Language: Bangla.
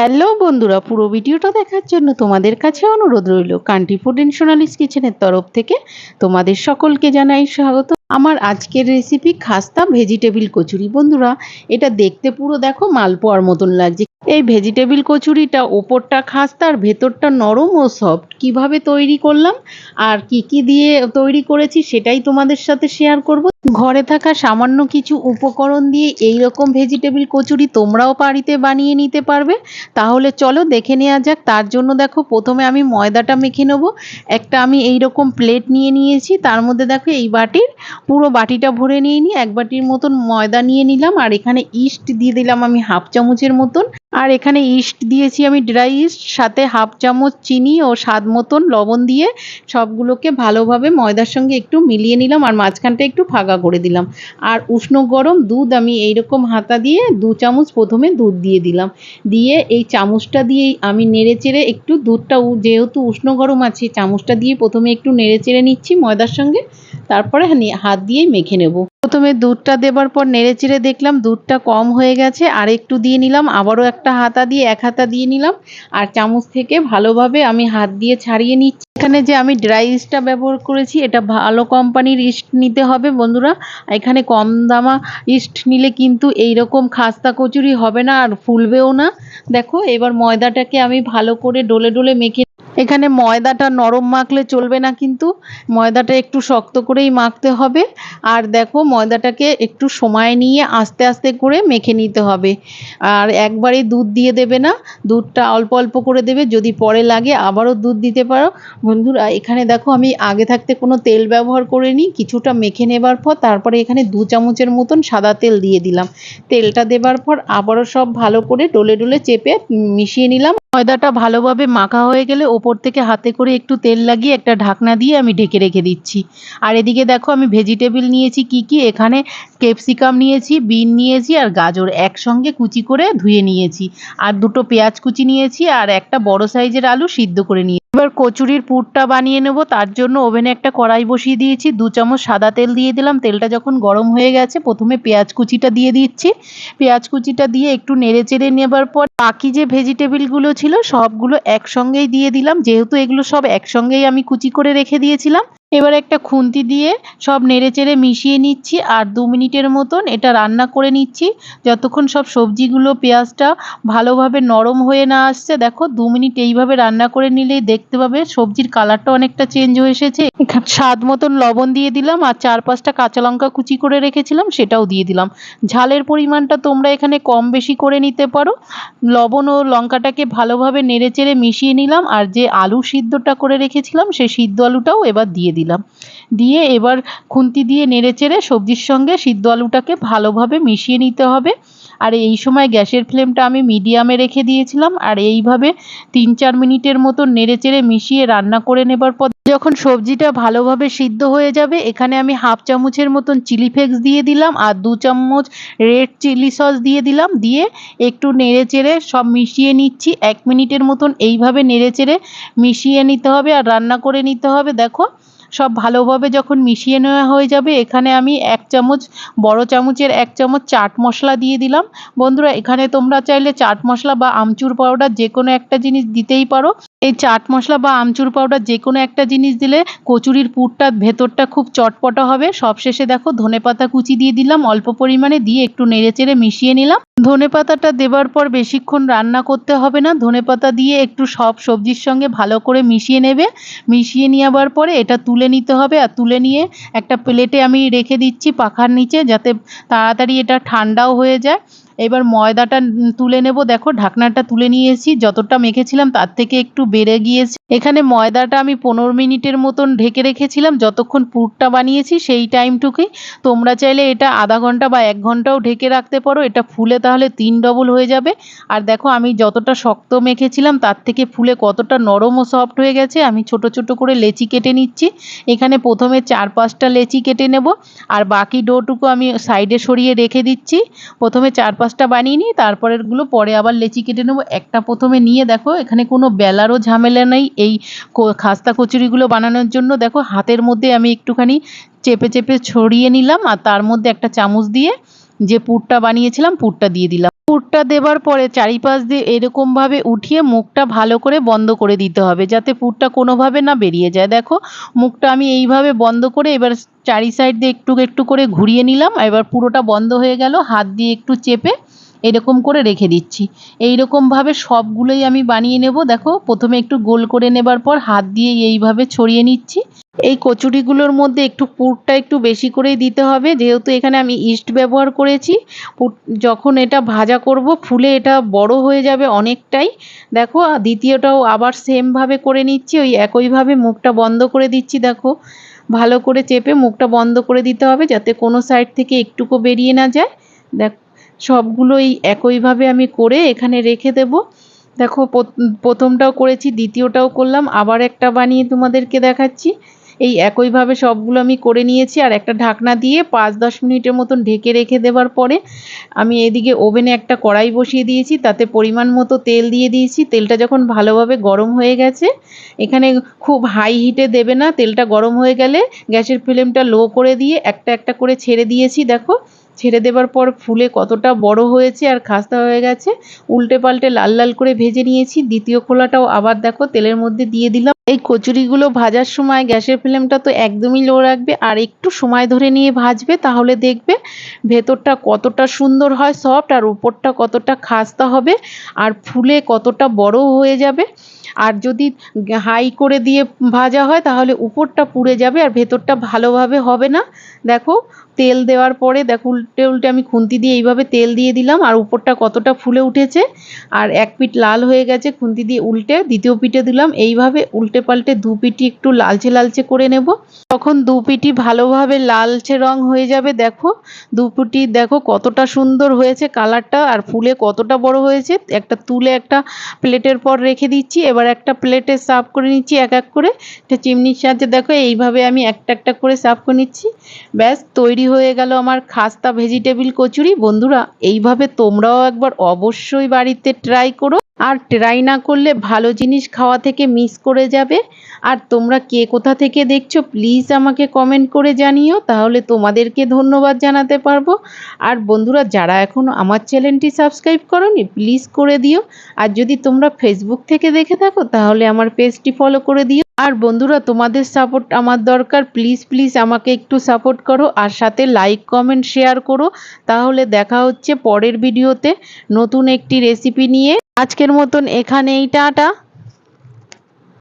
হ্যালো বন্ধুরা, পুরো ভিডিওটা দেখার জন্য তোমাদের কাছে অনুরোধ রইল কান্টি ফুড অ্যান্ড কিচেনের তরফ থেকে তোমাদের সকলকে জানাই স্বাগত। আমার আজকের রেসিপি খাস্তা ভেজিটেবিল কচুরি। বন্ধুরা, এটা দেখতে পুরো দেখো মালপোয়ার মতন লাগছে। এই ভেজিটেবিল কচুরিটা ওপরটা খাস্তা আর ভেতরটা নরম ও সফট কীভাবে তৈরি করলাম আর কি কি দিয়ে তৈরি করেছি সেটাই তোমাদের সাথে শেয়ার করব। ঘরে থাকা সামান্য কিছু উপকরণ দিয়ে এই রকম ভেজিটেবিল কচুরি তোমরাও বাড়িতে বানিয়ে নিতে পারবে। তাহলে চলো দেখে নেওয়া যাক। তার জন্য দেখো প্রথমে আমি ময়দাটা মেখে নেব। একটা আমি এই রকম প্লেট নিয়ে নিয়েছি। তার মধ্যে দেখো এই বাটির পুরো বাটিটা ভরে নিয়ে নিই এক বাটির মতন ময়দা নিয়ে নিলাম। আর এখানে ইস্ট দিয়ে দিলাম আমি হাফ চামচের মতন। আর এখানে ইস্ট দিয়েছি আমি ড্রাই ইস্ট, সাথে হাফ চামচ চিনি ও স্বাদ মতন লবণ দিয়ে সবগুলোকে ভালোভাবে ময়দার সঙ্গে একটু মিলিয়ে নিলাম আর মাঝখানটা একটু ফাঁকা করে দিলাম। আর উষ্ণ গরম দুধ আমি এইরকম হাতা দিয়ে দু চামচ প্রথমে দুধ দিয়ে দিলাম। দিয়ে এই চামচটা দিয়েই আমি নেড়ে চেড়ে একটু দুধটা যেহেতু উষ্ণ গরম আছে, চামচটা দিয়ে প্রথমে একটু নেড়ে চেড়ে নিচ্ছি ময়দার সঙ্গে, তারপরে হাত দিয়েই মেখে নেব। প্রথমে দুধটা দেবার পর নেড়ে চেড়ে দেখলাম দুধটা কম হয়ে গেছে, আর একটু দিয়ে নিলাম, আবারও একটা হাতা দিয়ে, এক হাতা দিয়ে নিলাম, আর চামচ থেকে ভালোভাবে আমি হাত দিয়ে ছাড়িয়ে নিচ্ছি। এখানে যে আমি ড্রাই ইস্টটা ব্যবহার করেছি, এটা ভালো কোম্পানির ইস্ট নিতে হবে বন্ধুরা। এখানে কম দামা ইস্ট নিলে কিন্তু এই রকম খাস্তা কচুরি হবে না, আর ফুলবেও না। দেখো, এবার ময়দাটাকে আমি ভালো করে ডলে ডলে মেখে এখানে ময়দাটা নরম মাখলে চলবে না কিন্তু। ময়দাটা একটু শক্ত করেই মাখতে হবে। আর দেখো, ময়দাটাকে একটু সময় নিয়ে আস্তে আস্তে করে মেখে নিতে হবে। আর একবারেই দুধ দিয়ে দেবে না। দুধটা অল্প অল্প করে দেবে। যদি পরে লাগে আবারও দুধ দিতে পারো। বন্ধুরা, এখানে দেখো, আমি আগে থাকতে কোনো তেল ব্যবহার করিনি। কিছুটা মেখে নেবার পর তারপরে এখানে দু চামচের মতন সাদা তেল দিয়ে দিলাম। তেলটা দেবার পর আবারও সব ভালো করে ডলে ডলে চেপে মিশিয়ে নিলাম। ময়দাটা ভালোভাবে মাখা হয়ে গেলে ওপর থেকে হাতে করে একটু তেল লাগিয়ে একটা ঢাকনা দিয়ে আমি ঢেকে রেখে দিচ্ছি। আর এদিকে দেখো আমি ভেজিটেবল নিয়েছি, কি কি? এখানে ক্যাপসিকাম নিয়েছি, বিন নিয়েছি আর গাজর একসঙ্গে কুচি করে ধুয়ে নিয়েছি। আর দুটো পেঁয়াজ কুচি নিয়েছি আর একটা বড় সাইজের আলু সিদ্ধ করে নিয়েছি। এবার কচুরির পুরটা বানিয়ে নেব, তার জন্য ওভেনে একটা কড়াই বসিয়ে দিয়েছি, দু চামচ সাদা তেল দিয়ে দিলাম, তেলটা যখন গরম হয়ে গেছে প্রথমে পেঁয়াজ কুচিটা দিয়ে দিচ্ছি, পেঁয়াজ কুচিটা দিয়ে একটু নেড়ে চেড়ে নেবার পর বাকি যে ভেজিটেবিলগুলো ছিল সবগুলো একসঙ্গেই দিয়ে দিলাম, যেহেতু এগুলো সব একসঙ্গেই আমি কুচি করে রেখে দিয়েছিলাম এবার একটা খুন্তি দিয়ে সব নেড়ে চেড়ে মিশিয়ে নিচ্ছি আর দু মিনিটের মতন এটা রান্না করে নিচ্ছি। যতক্ষণ সব সবজিগুলো, পেঁয়াজটা ভালোভাবে নরম হয়ে না আসছে, দেখো দু মিনিট এইভাবে রান্না করে নিলেই দেখতে পাবে সবজির কালারটা অনেকটা চেঞ্জ হয়ে এসেছে। স্বাদ মতন লবণ দিয়ে দিলাম আর চার পাঁচটা কাঁচা লঙ্কা কুচি করে রেখেছিলাম, সেটাও দিয়ে দিলাম। ঝালের পরিমাণটা তোমরা এখানে কম বেশি করে নিতে পারো। লবণ ও লঙ্কাটাকে ভালোভাবে নেড়ে চেড়ে মিশিয়ে নিলাম আর যে আলু সিদ্ধটা করে রেখেছিলাম সেই সিদ্ধ আলুটাও এবার দিয়ে দিলাম। দিয়ে এবার খুন্তি দিয়ে নেড়ে চেড়ে সবজির সঙ্গে সিদ্ধ আলুটাকে ভালোভাবে মিশিয়ে নিতে হবে। আর এই সময় গ্যাসের ফ্লেমটা আমি মিডিয়ামে রেখে দিয়েছিলাম। আর এইভাবে তিন চার মিনিটের মতো নেড়ে চেড়ে মিশিয়ে রান্না করে নেবার পর যখন সবজিটা ভালোভাবে সিদ্ধ হয়ে যাবে, এখানে আমি হাফ চামচের মতন চিলি ফ্লেক্স দিয়ে দিলাম আর দু চামচ রেড চিলি সস দিয়ে দিলাম। দিয়ে একটু নেড়ে চেড়ে সব মিশিয়ে নিচ্ছি। এক মিনিটের মতন এইভাবে নেড়ে চেড়ে মিশিয়ে নিতে হবে আর রান্না করে নিতে হবে। দেখো সব ভালোভাবে যখন মিশিয়ে নেওয়া হয়ে যাবে, এখানে আমি এক চামচ, বড় চামচের এক চামচ চাট মশলা দিয়ে দিলাম। বন্ধুরা, এখানে তোমরা চাইলে চাট মশলা বা আমচুর পাউডার যে কোনো একটা জিনিস দিতেই পারো। এই চাট মশলা বা আমচুর পাউডার যে কোনো একটা জিনিস দিলে কচুরির পুরটা ভেতরটা খুব চটপটা হবে। সবশেষে দেখো ধনেপাতা কুচি দিয়ে দিলাম, অল্প পরিমাণে দিয়ে একটু নেড়েচেড়ে মিশিয়ে নিলাম। ধনেপাতাটা দেবার পর বেশিক্ষণ রান্না করতে হবে না ধনেপাতা দিয়ে একটু সব সবজির সঙ্গে ভালো করে মিশিয়ে নেবে। মিশিয়ে নেওয়ার পরে এটা তুলে নিতে হবে আর তুলে নিয়ে একটা প্লেটে আমি রেখে দিচ্ছি পাখার নিচে যাতে তাড়াতাড়ি এটা ঠান্ডাও হয়ে যায়। এবার ময়দাটা তুলে নেব। দেখো, ঢাকনাটা তুলে নিয়েছি যতটা মেখেছিলাম, তার থেকে একটু বেড়ে গিয়েছে। এখানে ময়দাটা আমি পনেরো মিনিটের মতন ঢেকে রেখেছিলাম। যতক্ষণ পুরটা বানিয়েছি, সেই টাইমটুকুই। তোমরা চাইলে এটা আধা ঘণ্টা বা এক ঘন্টাও ঢেকে রাখতে পারো। এটা ফুলে তাহলে তিন ডবল হয়ে যাবে। আর দেখো, আমি যতটা শক্ত মেখেছিলাম, তার থেকে ফুলে কতটা নরম ও সফট হয়ে গেছে। আমি ছোট ছোট করে লেচি কেটে নিচ্ছি। এখানে প্রথমে চার পাঁচটা লেচি কেটে নেব। আর বাকি ডোটুকু আমি সাইডে সরিয়ে রেখে দিচ্ছি। প্রথমে চার পাঁচটা বানিয়ে নিই তারপরেরগুলো পরে আবার লেচি কেটে নেব। একটা প্রথমে নিয়ে দেখো, এখানে কোনো বেলারও ঝামেলা নেই। এই খাস্তা কচুরিগুলো বানানোর জন্য দেখো, হাতের মধ্যে আমি একটুখানি চেপে চেপে ছড়িয়ে নিলাম আর তার মধ্যে একটা চামচ দিয়ে যে পুরটা বানিয়েছিলাম, পুরটা দিয়ে দিলাম। পুরটা দেবার পরে চারিপাশ দিয়ে এরকমভাবে উঠিয়ে মুখটা ভালো করে বন্ধ করে দিতে হবে, যাতে পুরটা কোনোভাবে না বেরিয়ে যায়। দেখো, মুখটা আমি এইভাবে বন্ধ করে এবার চারি সাইড দিয়ে একটু একটু করে ঘুরিয়ে নিলাম, এবার পুরোটা বন্ধ হয়ে গেল, হাত দিয়ে একটু চেপে এরকম করে রেখে দিচ্ছি। এই এইরকমভাবে সবগুলোই আমি বানিয়ে নেব। দেখো, প্রথমে একটু গোল করে নেবার পর হাত দিয়ে এইভাবে ছড়িয়ে নিচ্ছি। এই কচুরিগুলোর মধ্যে একটু পুরটা একটু বেশি করেই দিতে হবে। যেহেতু এখানে আমি ইস্ট ব্যবহার করেছি যখন এটা ভাজা করব, ফুলে এটা বড় হয়ে যাবে অনেকটাই। দেখো দ্বিতীয়টাও আবার সেমভাবে করে নিচ্ছি। ওই একইভাবে মুখটা বন্ধ করে দিচ্ছি, দেখো। ভালো করে চেপে মুখটা বন্ধ করে দিতে হবে, যাতে কোনো সাইড থেকে একটুকু বেরিয়ে না যায়। দেখ সবগুলো এই একইভাবে আমি করে এখানে রেখে দেব। দেখো প্রথমটাও করেছি, দ্বিতীয়টাও করলাম, আবার একটা বানিয়ে তোমাদেরকে দেখাচ্ছি। এই একইভাবে সবগুলো আমি করে নিয়েছি, আর একটা ঢাকনা দিয়ে পাঁচ দশ মিনিটের মতন ঢেকে রেখে দেওয়ার পরে আমি এদিকে ওভেনে একটা কড়াই বসিয়ে দিয়েছি, তাতে পরিমাণ মতো তেল দিয়ে দিয়েছি। তেলটা যখন ভালোভাবে গরম হয়ে গেছে, এখানে খুব হাই হিটে দেবে না, তেলটা গরম হয়ে গেলে গ্যাসের ফ্লেমটা লো করে দিয়ে একটা একটা করে ছেড়ে দিয়েছি, দেখো। ছেড়ে দেবার পর ফুলে কতটা বড় হয়েছে আর খাস্তা হয়ে গেছে, উল্টে পাল্টে লাল লাল করে ভেজে নিয়েছি। দ্বিতীয় খোলাটাও আবার দেখো, তেলের মধ্যে দিয়ে দিলাম। এই কচুরিগুলো ভাজার সময় গ্যাসের ফ্লেমটা তো একদমই লো রাখবে আর একটু সময় ধরে নিয়ে ভাজবে তাহলে দেখবে ভেতরটা কতটা সুন্দর হয় সফট আর উপরটা কতটা খাস্তা হবে আর ফুলে কতটা বড় হয়ে যাবে। আর যদি হাই করে দিয়ে ভাজা হয়, তাহলে উপরটা পুড়ে যাবে আর ভেতরটা ভালোভাবে হবে না। দেখো, তেল দেওয়ার পরে দেখো, উল্টে উল্টে আমি খুন্তি দিয়ে এইভাবে তেল দিয়ে দিলাম আর উপরটা কতটা ফুলে উঠেছে। আর এক পিঠ লাল হয়ে গেছে, খুন্তি দিয়ে উল্টে দ্বিতীয় পিঠে দিলাম। এইভাবে উল্টে পাল্টে দু পিঠি একটু লালচে লালচে করে নেব। তখন দু পিঠি ভালোভাবে লালচে রং হয়ে যাবে, দেখো। দু পিঠি দেখো কতটা সুন্দর হয়েছে কালারটা আর ফুলে কতটা বড় হয়েছে। একটা তুলে একটা প্লেটের পর রেখে দিচ্ছি। এবার একটা প্লেটে সার্ভ করে নিচ্ছি, এক এক করে। একটা চিমনির সাহায্যে দেখো, এইভাবে আমি একটা একটা করে সার্ভ করে নিচ্ছি। ব্যাস, তৈরি হয়ে গেল আমার খাস্তা ভেজিটেবিল কচুরি। বন্ধুরা, এইভাবে তোমরাও একবার অবশ্যই বাড়িতে ট্রাই করো। আর ট্রাই না করলে ভালো জিনিস খাওয়া থেকে মিস করে যাবে। আর তোমরা কে কোথা থেকে দেখছ প্লিজ আমাকে কমেন্ট করে জানিও, তাহলে তোমাদেরকে ধন্যবাদ জানাতে পারব। আর বন্ধুরা, যারা এখনও আমার চ্যানেলটি সাবস্ক্রাইব করনি প্লিজ করে দিও। আর যদি তোমরা ফেসবুক থেকে দেখে থাকো, তাহলে আমার পেজটি ফলো করে দিও। আর বন্ধুরা, তোমাদের সাপোর্ট আমার দরকার প্লিজ প্লিজ আমাকে একটু সাপোর্ট করো, আর সাথে লাইক কমেন্ট শেয়ার করো। তাহলে দেখা হচ্ছে পরের ভিডিওতে নতুন একটি রেসিপি নিয়ে। আজকের মতন এখানেই টাটা।